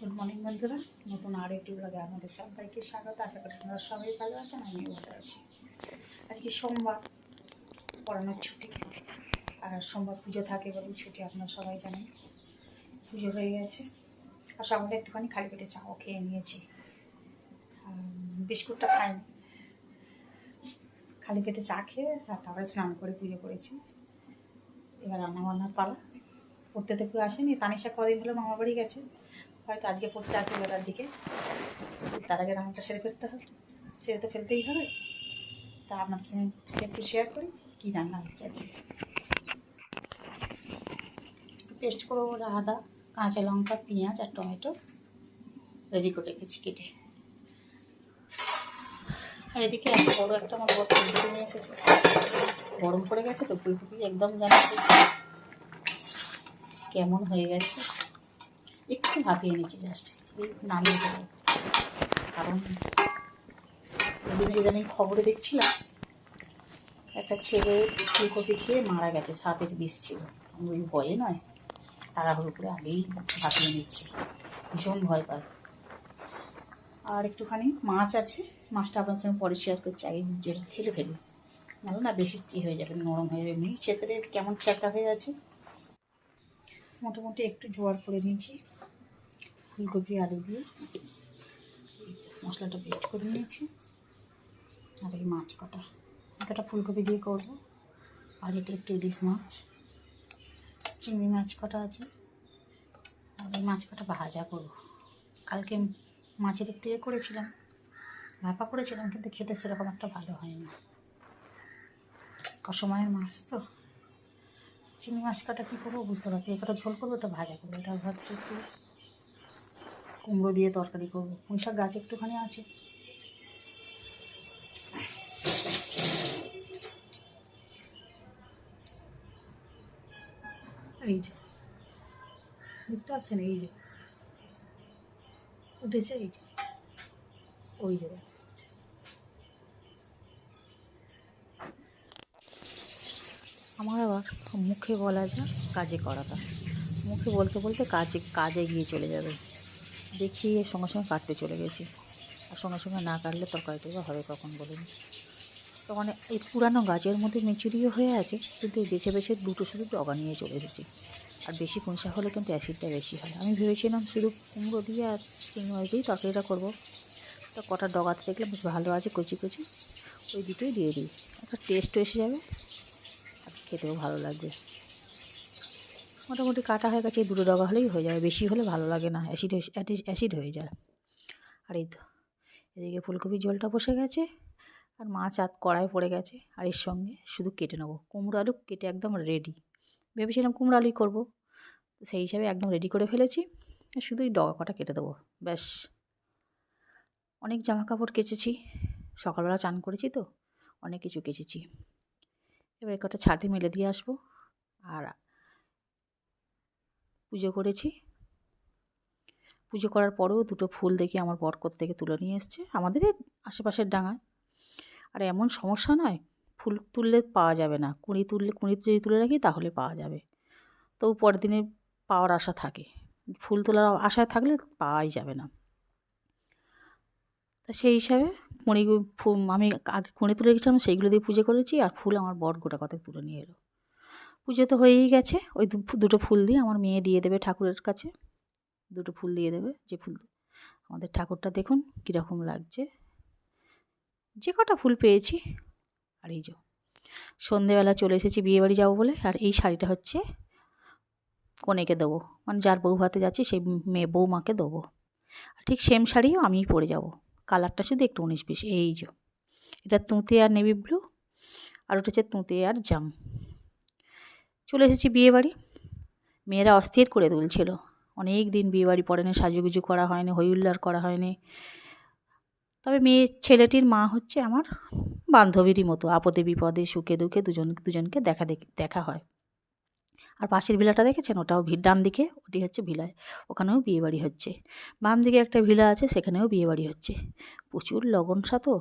Good morning বন্ধুরা। নতুন আর একটি ব্লগে আমাদের সবাইকে স্বাগত। আশা করি আপনারা সবাই ভালো আছেন আমি ভালো আছি। আজকে সোমবার, পড়ানোর ছুটি। আর সোমবার পুজো থাকে বলে ছুটি আপনারা সবাই জানেন। পুজো হয়ে গেছে। আর সকালে একটুখানি খালি পেটে চাও খেয়ে নিয়েছি। বিস্কুটটা খাইনি। খালি পেটে চা খেয়ে আর তারপরে স্নান করে পুজো করেছি। এবার রান্না বান্নার পালা। পড়তে তো কেউ আসেনি। তানিশা কদিন হলো মামা বাড়ি গেছে। হয়তো আজকে পড়তে আসবে বেলার দিকে। তার আগে রান্নাটা সেরে ফেলতে হবে। সেরে তো ফেলতেই হবে। তা আপনার সঙ্গে একটু শেয়ার করি, কী রান্না হচ্ছে আজকে। পেস্ট করব আদা, কাঁচা লঙ্কা, পেঁয়াজ আর টমেটো। রেডি করে রেখেছি কেটে। আর এদিকে এত বড়ো একটা আমার বড় ফুলকপি নিয়ে এসেছে। গরম পড়ে গেছে তো, ফুলকপি একদম জানা কেমন হয়ে গেছে? ভাপিয়ে নিচ্ছি জাস্ট নামিয়ে দেবো। কারণ আমি খবরে দেখছিলাম, একটা ছেলে ফুলকপি খেয়ে মারা গেছে, সাপের বিষ ছিল। ওই ভয়ে নয়, তাড়াহুড়ো করে আগেই ভাপিয়ে নিচ্ছি। ভীষণ ভয় পায়। আর একটুখানি মাছ আছে, মাছটা আপনার সঙ্গে পরে শেয়ার করছি, আগে যেটা ঠেলে ফেলি। নাহলে না বেশি ই হয়ে যাবে, নরম হয়ে যাবে। এমনি চেতরে কেমন ছ্যাঁকা হয়ে আছে। মোটামুটি একটু জোয়ার করে নিয়েছি। ফুলকপি, আলু দিয়ে। মশলাটা পেস্ট করে নিয়েছি। আর এই মাছ কটা। কটা ফুলকপি দিয়ে করব। আর এটা একটু ইলিশ মাছ। চিংড়ি মাছ কটা আছে। আর এই মাছ কটা ভাজা করব। কালকে মাছের একটু ইয়ে করেছিলাম। ভাপা করেছিলাম, কিন্তু খেতে সেরকম একটা ভালো হয় হয়নি। অসময়ের মাছ তো। চিংড়ি মাছ কাটা কী করব বুঝতে পারছি একটা ঝোল করব ওটা ভাজা করব। এটা ভাবছি একটু কুমড়ো দিয়ে তরকারি করব। পুঁই শাক গাছ একটুখানি আছে। এই যে, দেখতে পাচ্ছেন? এই যে, উঠেছে এই যে, ওই যে আমার আবার মুখে বলা যা কাজে করাটা। মুখে বলতে বলতে কাজে কাজে গিয়ে চলে যাবে। দেখি এর সঙ্গে সঙ্গে কাটতে চলে গেছি। আর সঙ্গে সঙ্গে না কাটলে তরকারিটা হবে কখন বলুন? তো মানে এই পুরানো গাছের মধ্যে মেচুরিও হয়ে আছে, কিন্তু বেছে বেছে দুটো শুধু ডগা নিয়ে চলে এসেছি। আর বেশি কুঁচা হলে কিন্তু অ্যাসিডটা বেশি হয়। আমি ভেবেছিলাম শুধু কুমড়ো দিয়ে আর চিংড়ি মাছ দিয়েই তরকারিটা করব। তো কটা ডগাতে দেখলাম বেশ ভালো আছে, কচি কচি। ওই দুটোই দিয়ে দিই। একটা টেস্টও এসে যাবে, আর খেতেও ভালো লাগবে। মোটামুটি কাটা হয়ে গেছে দুটো ডগা হলেই হয়ে যাবে। বেশি হলে ভালো লাগে না অ্যাসিড অ্যাসিড হয়ে যায়। আর এই তো, এদিকে ফুলকপির জলটা বসে গেছে, আর মাছ আর কড়াই পড়ে গেছে, আর এর সঙ্গে শুধু কেটে নেব। কুমড়ো আলু কেটে একদম রেডি ভেবেছিলাম কুমড়ো আলুই করব, সেই হিসাবে একদম রেডি করে ফেলেছি শুধু এই ডগা কটা কেটে দেবো, ব্যাস। অনেক জামা কাপড় কেচেছি, সকালবেলা চান করেছি তো, অনেক কিছু কেচেছি। এবার কটা ছাদে মেলে দিয়ে আসব, আর পুজো করেছি। পুজো করার পরেও দুটো ফুল দেখি আমার বর কোথা থেকে তুলে নিয়ে এসছে, আমাদের আশেপাশের ডাঙায়। আর এমন সমস্যা নয়, ফুল তুললে পাওয়া যাবে না, কুঁড়ি তুললে, কুঁড়ি যদি তুলে রাখি তাহলে পাওয়া যাবে। তো পরের দিনে পাওয়ার আশা থাকে, ফুল তোলার আশায় থাকলে পাওয়াই যাবে না। তা সেই হিসাবে কুঁড়ি আমি আগে কুঁড়ি তুলে রেখেছিলাম, সেইগুলো দিয়ে পুজো করেছি, আর ফুল আমার বর গোটা কথায় তুলে নিয়ে এলো। পুজো তো হয়েই গেছে। ওই দুটো ফুল দিয়ে আমার মেয়ে দিয়ে দেবে ঠাকুরের কাছে। দুটো ফুল দিয়ে দেবে যে ফুল আমাদের ঠাকুরটা দেখুন কীরকম লাগছে। যে কটা ফুল পেয়েছি। আর এই যে সন্ধেবেলা চলে এসেছি বিয়েবাড়ি যাব বলে। আর এই শাড়িটা হচ্ছে কনেকে দেবো। মানে যার বউ হাতে যাচ্ছি সেই মেয়ে বৌমাকে দেবো। আর ঠিক সেম শাড়িও আমিই পরে যাব। কালারটা শুধু একটু উনিশ বিশ। এই যে এটা তুঁতে আর নেভি ব্লু আর ওটা হচ্ছে তুঁতে আর জাম। চলে এসেছি বিয়েবাড়ি। মেয়েরা অস্থির করে তুলছিল। অনেক দিন বিয়েবাড়ি পড়েনি, সাজুগুজু করা হয়নি, হইহুল্লার করা হয়নি। তবে মেয়ে, ছেলেটির মা হচ্ছে আমার বান্ধবীরই মতো, আপদে বিপদে, সুখে দুঃখে দুজন, দুজনকে দেখা দেখা হয়। আর পাশের ভিলাটা দেখেছেন? ওটাও ভিড় ডান দিকে, ওটি হচ্ছে ভিলায়। ওখানেও বিয়েবাড়ি হচ্ছে। বাম দিকে একটা ভিলা আছে, সেখানেও বিয়েবাড়ি হচ্ছে। প্রচুর লগন তো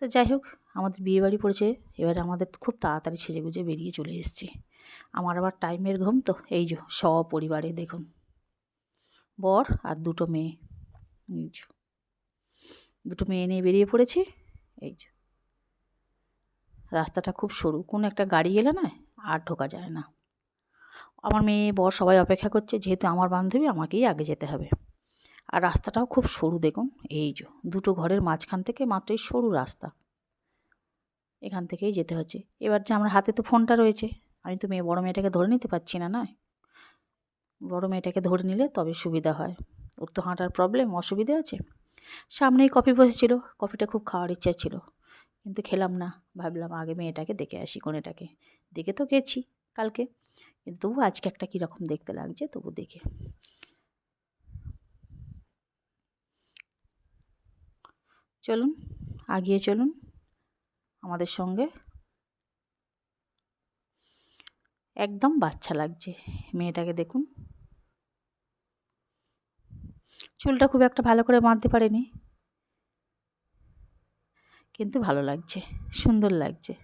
তো যাই হোক আমাদের বিয়েবাড়ি পড়েছে, এবার আমাদের খুব তাড়াতাড়ি সেজে গুজে বেরিয়ে চলে এসেছি। আমার আবার টাইমের ঘুম তো, এই যে সপরিবারে দেখুন। বর আর দুটো মেয়ে, এই যে। দুটো মেয়ে নিয়ে বেরিয়ে পড়েছি, এই যে। রাস্তাটা খুব সরু, কোনো একটা গাড়ি এলে না আর ঢোকা যায় না। আমার মেয়ে, বর সবাই অপেক্ষা করছে, যেহেতু আমার বান্ধবী, আমাকেই আগে যেতে হবে। আর রাস্তাটাও খুব সরু দেখুন, এই যে। দুটো ঘরের মাঝখান থেকে মাত্রই সরু রাস্তা। এখান থেকেই যেতে হচ্ছে। এবার যে আমার হাতে তো ফোনটা রয়েছে, আমি তো মেয়ে, বড় মেয়েটাকে ধরে নিতে পারছি না, নয়? বড়ো মেয়েটাকে ধরে নিলে তবে সুবিধা হয়। ওর তো হাঁটার প্রবলেম অসুবিধে আছে। সামনেই কফি বসেছিল, কফিটা খুব খাওয়ার ইচ্ছা ছিল। কিন্তু খেলাম না, ভাবলাম আগে মেয়েটাকে দেখে আসি, কোনেটাকে। দেখে তো গেছি কালকে। কিন্তু তবু আজকে একটা কীরকম দেখতে লাগছে, তবু দেখে। চলুন, আগিয়ে চলুন। আমাদের সঙ্গে। একদম বাচ্চা লাগছে। মেয়েটাকে দেখুন। চুলটা খুব একটা ভালো করে বাঁধতে পারেনি। কিন্তু ভালো লাগছে, সুন্দর লাগছে।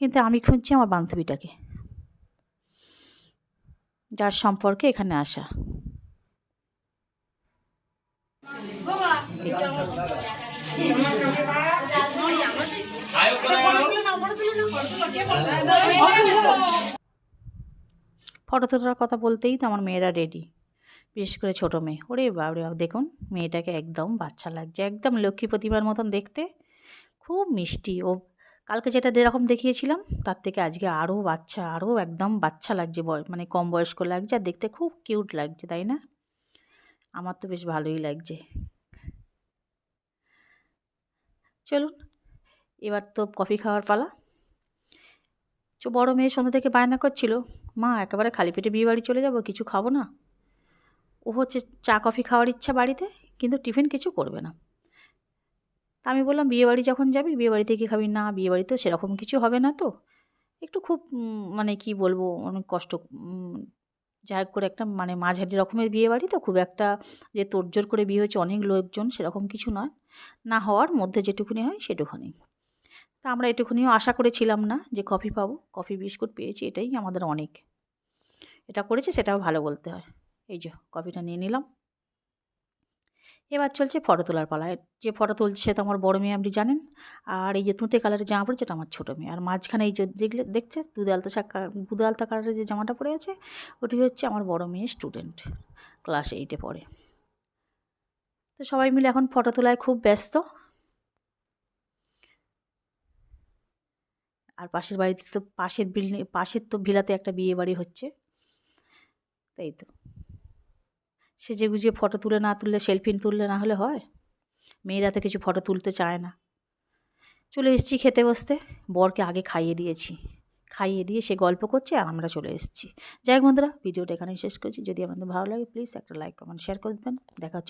কিন্তু আমি খুঁজছি আমার বান্ধবীটাকে। যার সম্পর্কে এখানে আসা। যে। ফটো তোলার কথা বলতেই তো আমার মেয়েরা রেডি বিশেষ করে ছোটো মেয়ে। ওরে বাবরে বাব দেখুন, মেয়েটাকে একদম বাচ্চা লাগছে, একদম লক্ষ্মী প্রতিমার মতন দেখতে। খুব মিষ্টি। ও কালকে যেটা যেরকম দেখিয়েছিলাম, তার থেকে আজকে আরও বাচ্চা আরও একদম বাচ্চা লাগছে মানে কম বয়স্ক লাগছে, আর দেখতে খুব কিউট লাগছে, তাই না? আমার তো বেশ ভালোই লাগছে। চলুন এবার তো কফি খাওয়ার পালা। চো বড়ো মেয়ে সন্ধ্যা থেকে বায়না করছিল, মা, একেবারে খালি পেটে বিয়ে বাড়ি চলে যাব, কিছু খাব না। ও হচ্ছে চা, কফি খাওয়ার ইচ্ছা বাড়িতে, কিন্তু টিফিন কিছু করবে না। তা আমি বললাম, বিয়ে বাড়ি যখন যাবি, বিয়ে বাড়িতে খাবি? না, বিয়ে বাড়িতেও সেরকম কিছু হবে না তো। একটু খুব মানে কি বলব, অনেক কষ্ট যাই করে একটা মানে মাঝারি রকমের বিয়ে বাড়ি তো, খুব একটা যে তোড়জোড় করে বিয়ে হয়েছে অনেক লোকজন সেরকম কিছু নয়। না হওয়ার মধ্যে যেটুকুনি হয় সেটুকুনি। তা আমরা এটুকুনিও আশা করেছিলাম না যে কফি পাবো। কফি, বিস্কুট পেয়েছি, এটাই আমাদের অনেক। এটা করেছে, সেটাও ভালো বলতে হয়। এই যে, কফিটা নিয়ে নিলাম। এবার চলছে ফটো তোলার পালা। যে ফটো তুলছে তো আমার বড় মেয়ে, আপনি জানেন? আর এই যে তুঁতে কালারের জামা পড়েছে, এটা আমার ছোটো মেয়ে। আর মাঝখানে এই যে যেগুলো দেখছে? দুধে আলতা শাক আলতা কালারের যে জামাটা পরে আছে, ওটি হচ্ছে আমার বড় মেয়ে স্টুডেন্ট ক্লাস এইটে পড়ে। তো সবাই মিলে এখন ফটো তোলায় খুব ব্যস্ত। আর পাশের বাড়িতে তো পাশের বিল্ডিং, পাশের তো ভিলাতে একটা বিয়ে বাড়ি হচ্ছে। তাই তো। সেজে গুজিয়ে ফটো তুলে না তুললে সেলফি তুললে না হলে হয়? মেয়েরা তো কিছু ফটো তুলতে চায় না। চলে এসেছি খেতে বসতে। বরকে আগে খাইয়ে দিয়েছি। খাইয়ে দিয়ে সে গল্প করছে আর আমরা চলে এসেছি। যাই বন্ধুরা, ভিডিওটা এখানেই শেষ করছি। যদি আপনাদের ভালো লাগে প্লিজ একটা লাইক কমেন্ট শেয়ার করে দেবেন। দেখা